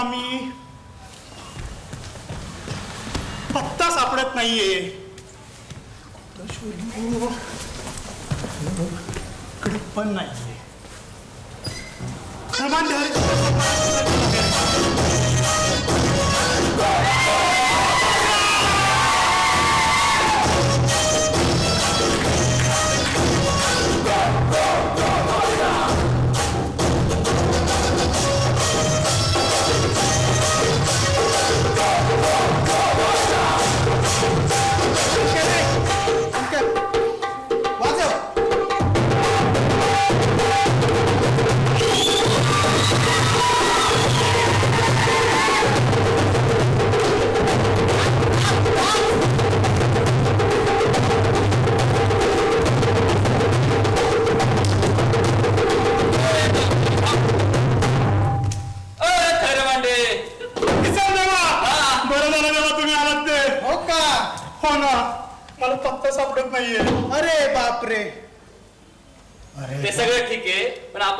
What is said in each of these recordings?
आता मी पत्ता सापडत नाहीये कुठं शोधू? इकडे पण नाहीये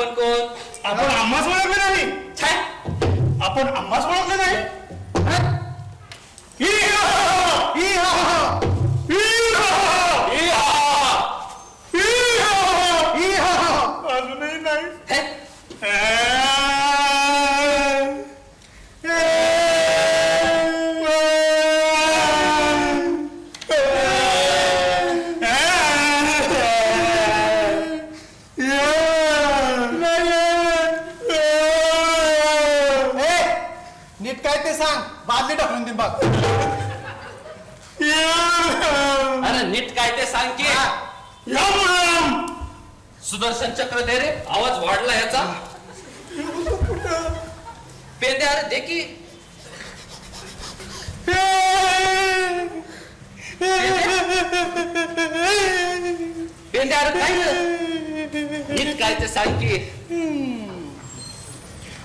पण आपण नीट काय ते सांग की. सुदर्शन चक्र दे रे आवाज वाढला याचा. दे की. काय? नीट काय ते सांग की.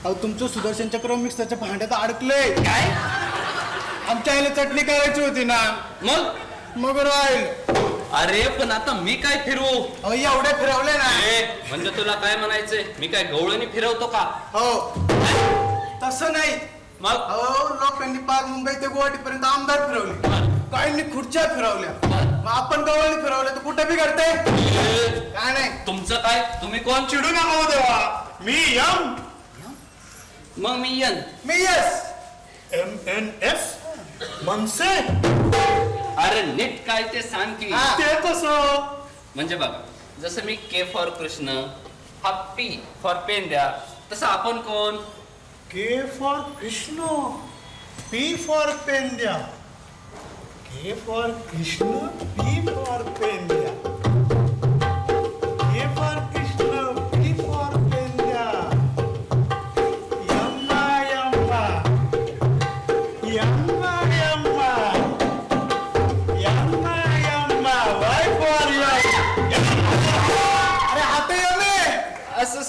अहो तुमचं सुदर्शन चक्र मिक्सरच्या भांड्यात अडकलंय. काय? आमच्या आईला चटणी करायची होती ना. मग? मग राहील. अरे पण आता मी काय फिरवू? अहो एवढे फिरवले ना. ए, म्हणजे तुला काय म्हणायचंय? मी काय गवळणी फिरवतो का? हो. तसं नाही. मग? अहो लोकांनी पार मुंबई ते गुवाहाटी पर्यंत आमदार फिरवले. काहींनी खुर्च्या फिरवल्या. मग आपण गवळणी फिरवल्या तर कुठे बिघडतंय? ए, काय नाही. तुमचं काय? तुम्ही कोण? चिडू नका हो देवा. मी यम मग मी येन मी yes. M N S MNS. अरे नीट काय ते सांग की. हा. ते कसं म्हणजे बघा जसं मी के फॉर कृष्ण हा पी फॉर पेंद्या तसं आपण कोण? K for Krishna. P for Pendya. K for Krishna P for Pendya.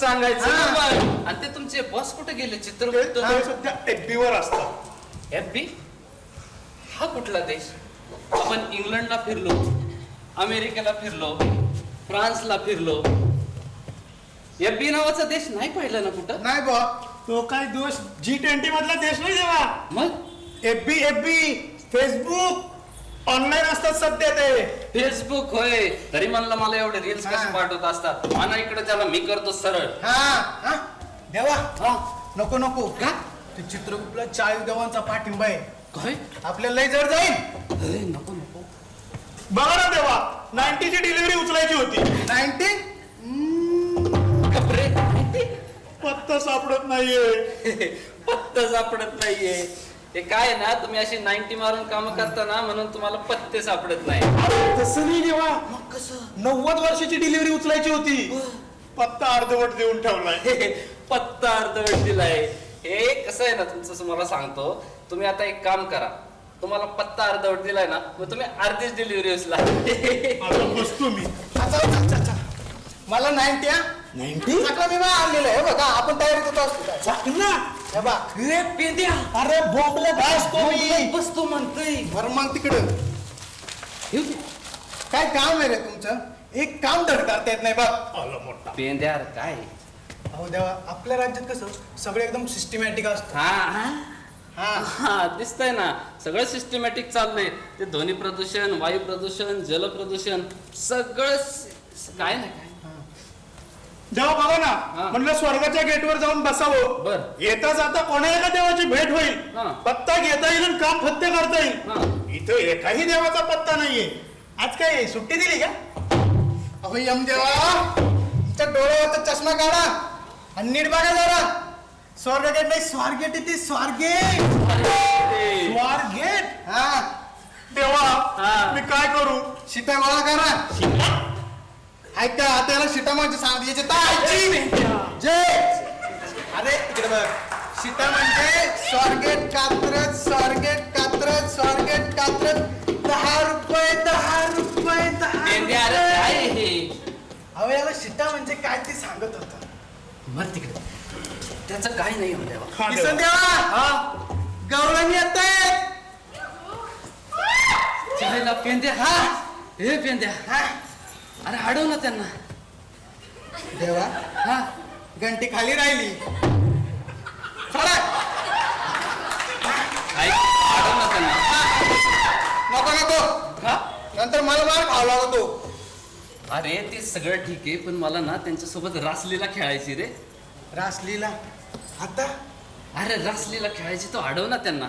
सांगायचं हा. आणि ते तुमचे बॉस कुठे गेले? चित्रगुप्त ते सध्या FB वर असतात एफ बी हा कुठला देश? आपण इंग्लंडला फिरलो अमेरिकेला फिरलो फ्रान्सला फिरलो. एफ बी नावाचा देश नाही पाहिला ना कुठं? नाही बा तो काय दोष जी ट्वेंटी मधला देश नाही देवा मग? एफ बी फेसबुक ऑनलाईन असतात सध्या ते. फेसबुक होय. तरी म्हणलं मला एवढे रील्स कसे. पाठवत असतात? आणा इकडे त्याला मी करतो सरळ. हा हा. देवा. हा. नको नको. का? ते चित्रगुप्तला चाळीस देवांचा पाठिंबा आहे. काय? आपल्याला लय जड जाईल. अरे नको नको. बघा ना तेव्हा नाईन्टीची डिलिव्हरी उचलायची होती. नाईन्टीन कपडे पत्ता सापडत नाहीये. पत्ता सापडत नाहीये. हे काय आहे ना तुम्ही अशी नाईन्टी मारून काम करता ना म्हणून तुम्हाला पत्ते सापडत नाही. तसं नाही देवा. मग कसं? नव्वद वर्षाची डिलिव्हरी उचलायची होती. पत्ता अर्धवट देऊन ठेवलाय. पत्ता अर्धवट दिलाय. हे कसं आहे ना तुमचं मला सांगतो. तुम्ही आता एक काम करा. तुम्हाला पत्ता अर्धवट दिलाय ना मग तुम्ही अर्धीच डिलिव्हरी उचला. आता बसतो मी. मला नाईन्टी हा नाईन्टी चाकला मी आणलेलं आहे हे बघा आपण तयारी करतो असतो चाकला? हे बा रे पेंद्या अरे बॉम्बला बसतो मी. बसतो म्हणतोय. बरं मग तिकडं. काय काम आहे रे तुमचं? एक काम धड करता येत नाही बघ. आलं मोठा. पेंद्या अरे काय? अहो देवा आपल्या राज्यात कसं सगळं एकदम सिस्टमॅटिक असतं हा? हा. हा दिसतंय ना. सगळं सिस्टमॅटिक चाललंय. ते ध्वनी प्रदूषण वायू प्रदूषण जल प्रदूषण सगळं काय ना काय? जेव्हा बघा ना. म्हणलं स्वर्गाच्या गेटवर जाऊन बसावं. बर. येता जाता कोणा एका देवाची भेट होईल. पत्ता घेता येईल आणि काम फत्ते करता येईल. इथं एकाही देवाचा पत्ता नाहीये. आज काय सुट्टी दिली का? अहो यम देवा तुमच्या डोळ्यावर चष्मा काढा. आणि नीट बघा जरा. स्वर्गगेट नाही स्वारगेट येते स्वारगेट. द्वार गेट हा. देवा हा. मी काय करू? शिटा गोळा करा. ऐका त्याला शिटा म्हणजे सांग याचे तायची जय अरे इकडे बघ. शिटा म्हणजे स्वारगेट कात्रज स्वारगेट कात्रज स्वारगेट कात्रज. दहा रुपये दहा रुपये दहा काय रुपये. हे. अहो याला शिटा म्हणजे काय ते सांगत होता. मर तिकडे. त्याचं काय नाही हो देवा. हा, देवा. किसन देवा येत चालेल पेंद्या हा. हे पेंद्या हा. अरे अडव ना त्यांना. देवा हा. घंटी खाली राहिली. सोडा. ऐक अडव ना त्यांना. नको नको. हा? नंतर मला मार खावा लागतो. अरे ते सगळं ठीक आहे पण मला ना त्यांच्यासोबत रासलीला खेळायची रे. रासलीला? आता? अरे रासलीला खेळायची तो अडव ना त्यांना.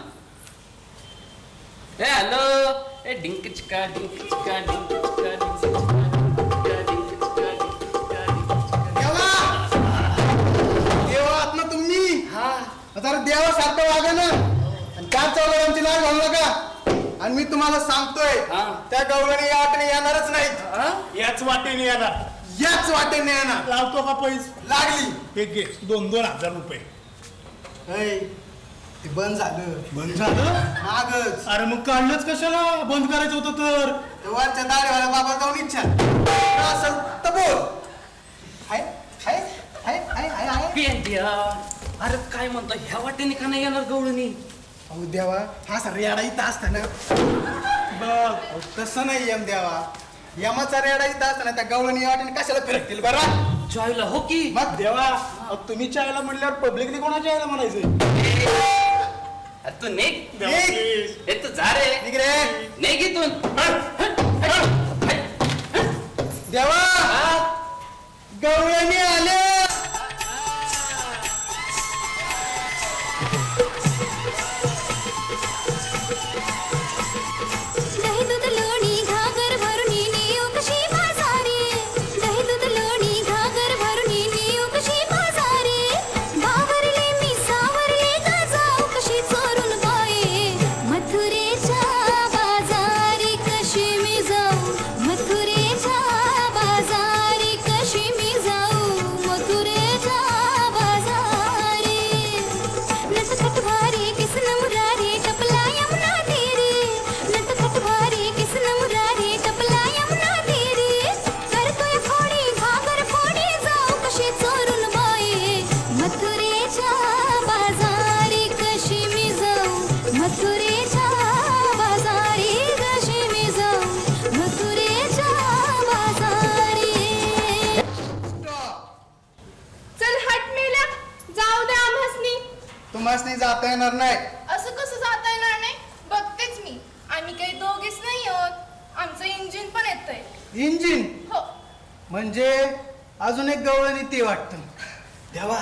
ए हॅलो. ए डिंक चिका डिंक चिका डिंक देवासारखं वागा ना आणि चार चौघांची नाव घालू नका. आणि मी तुम्हाला सांगतोय हा. त्या गवळणी या वाटेने येणारच नाहीत. हा? याच वाटेने येणार. याच वाटेने येणार. लावतो का पैस? लागली. हे घे. दोन दोन हजार रुपये. ऐ, ते बंद झालं. बंद झालं? मागच. अरे मग काढलंच कशाला? बंद करायचं होतं तर. वरच्या दाढीवाल्या बाबा जाऊन इच्छा. असं तर बोल. हाय हाय हाय हाय हाय हाय. पेंड्या अरे काय म्हणतो ह्या वाटेने का नाही येणार गवळणी? अहो देवा हा सर रेडा इथं असताना. बघ अहो, तसं नाही यम देवा. यमाचा रेडा इथं असताना त्या गवळणी या वाटेने कशाला फिरकतील बरं? जॉयला हो की? मग देवा अहो, तुम्ही चायला म्हणल्यावर पब्लिकने कोणाच्या यायला म्हणायचं अरे तू देवा, please. हे तू जा रे. निघ इथून. देवा गवळणी आले येणार नाही. असं कसं जाता येणार नाही? बघतेच मी. आम्ही काही दोघीच नाही आहोत. आमचं इंजिन पण येतंय. इंजिन हो. म्हणजे अजून एक गवळणी ते वाटतं. देवा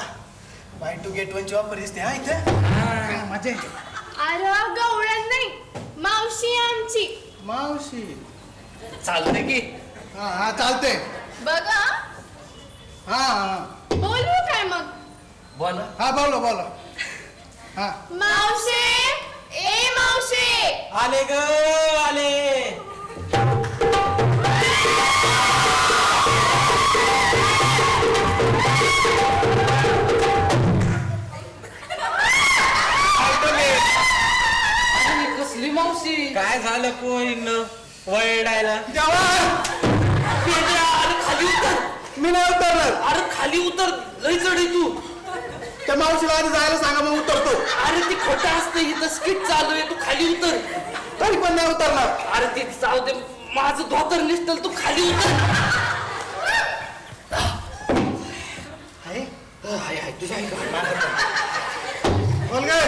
बाय टू गेट वन ची ऑफर दिसते हा इथं? मजा येते. अरे गवळण नाही. मावशी आमची. मावशी? चालतंय की? हा हा चालतंय. बघा. हा हा. बोलू काय मग? बोला. हा बोलो बोलो. हा मावशे! ए मावशे! आले ग आले. अरे ही कसली मावशी? काय झालं पोरींनो? वळडायला देवा! पेंड्या, अरे खाली उतर. मी नाही उतरणार. अरे खाली उतर. लय चढ आहे तू. त्या मावशीला आधी जायला सांगा मग उतरतो. अरे ती खोटं असतं इथं स्किट चालू आहे तू खाली उतर. तरी पण नाही उतरणार. अरे ते जाऊ दे माझं धोतर निसटल तू खाली उतर. आहे हाय हाय तुझ्या आई का? बोल ग.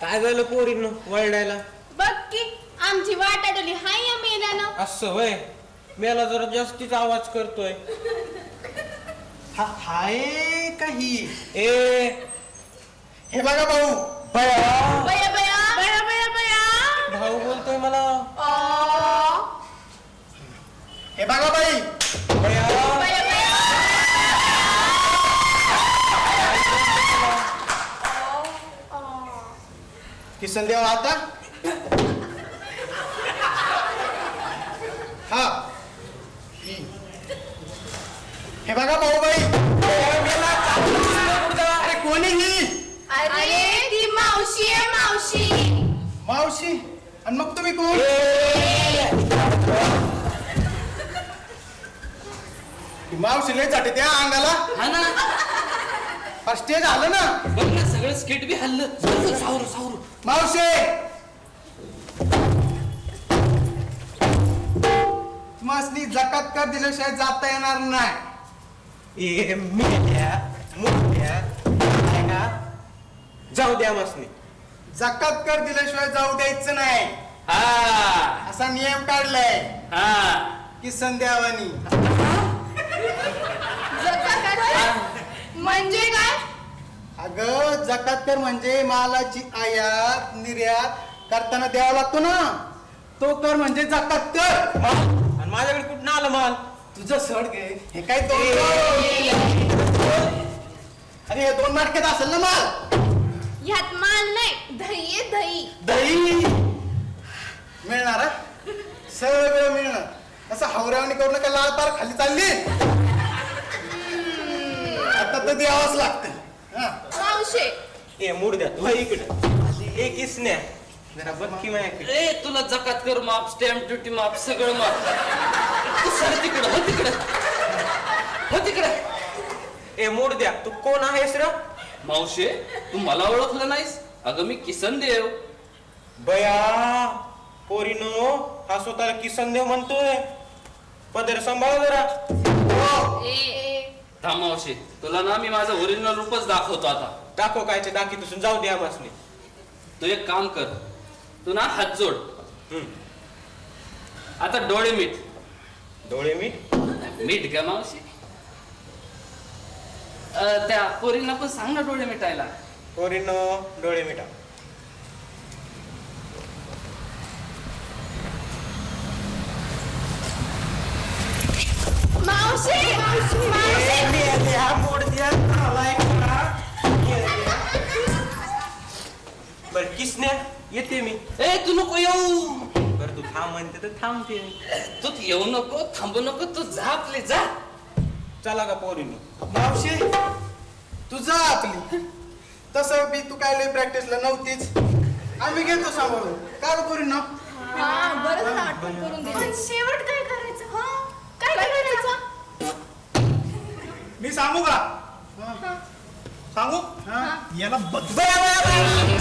काय झालं पोरींनो वळडायला बघ की आमची वाट अडवली हाय या मेल्यानं? असं होय? मेला जरा जास्तीच आवाज करतोय. हा हाय काही ए हे बघा भाऊ. बया. बया बया. बया बया बया. भाऊ बोलतोय मला. आ, हे बघा बाई. बया. बया बया. किसन देव आता? हा. हे बघा भाऊ बाई. मावशी आहे मावशी. मावशी आणि मग तुम्ही कोण? मावशी लय जाते त्या अंगाला. हा ना. पर स्टेज आलं ना. बघ ना सगळं स्किट बी हल्लं. चल, सावरू सावरू. मावशे! तुम्हाला जकात कर दिल्याशिवाय जाता येणार नाही? ए मेल्या. जाऊ द्या मसनी. जकात कर दिल्याशिवाय जाऊ द्यायचं नाही. हा. असा नियम काढलाय. हा. की संध्यावानी म्हणजे काय? अगं जकात कर म्हणजे मालाची आयात निर्यात करताना द्यावा लागतो ना. तो कर म्हणजे जकात कर. आणि माझ्याकडे कुठं आलं माल? तुझं सड घे हे काय दोन अरे हे दोन मार्केट असेल ना माल? दही. दही? मिळणार हा? सगळं मिळणार. असं हावऱ्यावानी करू नका लाल पार खाली चालली. आता तर द्यावंच लागतं. हा. मावशे. ए मुडद्या तू इकडे. ए किसन्या जरा बक्की माझ्याकडे ए तुला जकात कर माप स्टॅम्प ड्युटी माप सगळं माप. तू सर तिकडं हो तिकडं. हो तिकडं. ए मुडद्या तू कोण आहेस र? मावशे तू मला ओळखलं नाहीस? अगं मी किसन देव. बया पोरीनो हा स्वतःला किसन देव म्हणतोय. पदर सांभाळ जरा. थांब मावशे तुला ना मी माझं ओरिजिनल रूपच दाखवतो आता. दाखव कायचे दाखी तुसून जाऊ द्या मसनी तू एक काम कर तू ना हात जोड. हम्म. आता डोळे मीठ. डोळे मी मीठ का मावशी. अं, त्या पोरींना पण सांग ना डोळे मिटायला. पोरीनो डोळे मिटा. मावशे मावशे बर किसन्या? येते मी. ए तू नको येऊ. बर तू थांब म्हणते तर थांबते तू येऊ नको थांबू नको तू जा आपले जा. चला का पोरीनो. मावशी तुझा आपली. तसं बी तू काय लय प्रॅक्टिसला नव्हतीच. आम्ही घेतो सांभाळ काय करू ना. शेवट काय करायचं? काय करायचं? मी सांगू का? सांगू? याला बदल